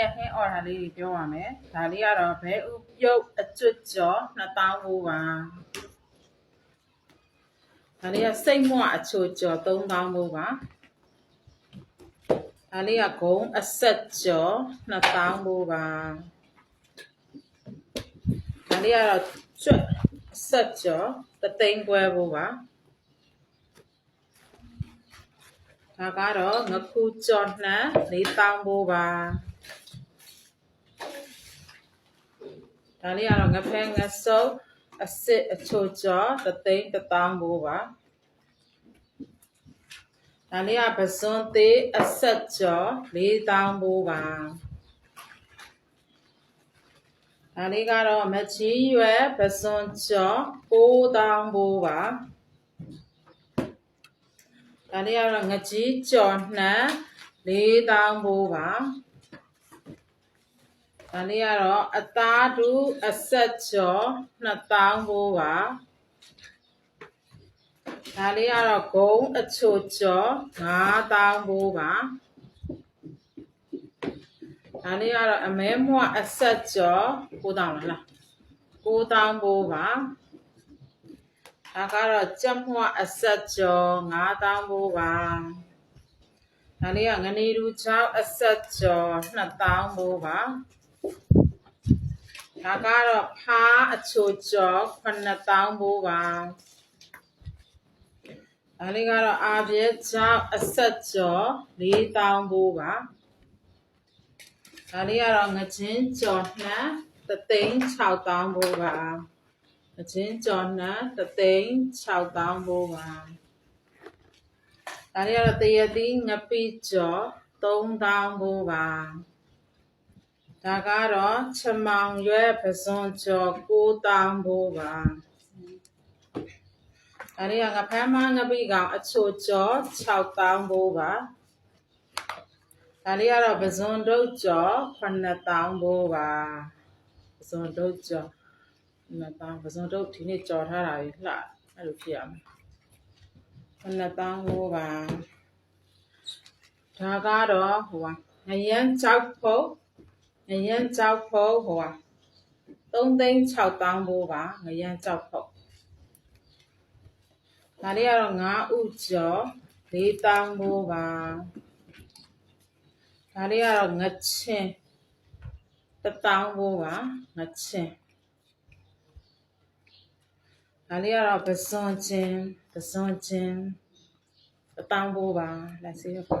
ရဲ့ ဟင်းအော်ဒါလေးတွေ ပြောပါမယ် ဒါလေးကတော့ ဘဲဥပြုတ်အကျွတ်ကျော်2000ဘိုးပါ ဒါလေးကစိတ်မွအချိုကျော်3000ဘိုးပါ ဒါလေးက ဂုံးအဆက်ကျော်2000ဘိုးပါ ဒါလေးကတော့ကျွတ်အဆက်ကျော်တသိန်းခွဲဘိုးပါ ဒါကတော့ငခုကျော်နှံ4000ဘိုးပါ ဒါလေးကတော့ငဖဲငဆုပ်အစ်စ်အချိုကျော်တသိန်းတစ်တောင်းဘိုးပါဒါလေးကပစွန်သေးအဆက်ကျော်၄တောင်းဘိုးပါဒါလေးကတော့မချီရွယ်ပစွန်ကျော်၉တောင်းဘိုးပါဒါလေးကတော့ငကြီးကျော်နှံ၄တောင်းဘိုးပါ ဒါလေးကတော့အသားတူအဆက်ကျော်2000ဘိုးပါဒါလေးကတော့ဂုံးအချိုကျော်9000ဘိုးပါဒါလေးကတော့အမဲမွအဆက်ကျော်9000လား9000ဘိုးပါဒါကတော့ကြက်မွအဆက်ကျော်9000ဘိုးပါဒါလေးကငနေတူချောင်းအဆက်ကျော်2000ဘိုးပါ ဒါကတော့ဖားအချိုကျော်9000ဘိုးပါဒါလေးကတော့အာပြဲချောင်းအဆက်ကျော်4000ဘိုးပါဒါလေးကတော့ငချင်းကျော်နှံတသိန်း6000ဘိုးပါငချင်းကျော်နှံတသိန်း6000ဘိုးပါဒါလေးကတော့တရတိငပိကျော်3000ဘိုးပါ ဒါကတော့ချမောင်ရွဲပစွန်ကျော်9000ဘိုးပါဒါလေးကငဖမ်းမငပိကောင်အချိုကျော်6000ဘိုးပါဒါလေးကတော့ပစွန်ဒုတ်ကျော်9000ဘိုးပါပစွန်ဒုတ်ကျော်9000ပစွန်ဒုတ်ဒီနေ့ကြော်ထားတာကြီးလှအဲ့လိုဖြစ်ရမယ်9000ဘိုးပါဒါကတော့ဟိုကငရမ်းကြောက်ဖို့ ငရမ်းကြောက်ဖို့ဟိုဟာ3သိန်း6000ဘိုးပါငရမ်းကြောက်ဖို့ဒါလေးကတော့9ဥကျော်4000ဘိုးပါဒါလေးကတော့ငချင်း1000ဘိုးပါငချင်းဒါလေးကတော့ပစွန်ချင်းပစွန်ချင်း1000ဘိုးပါလက်စေးရပါ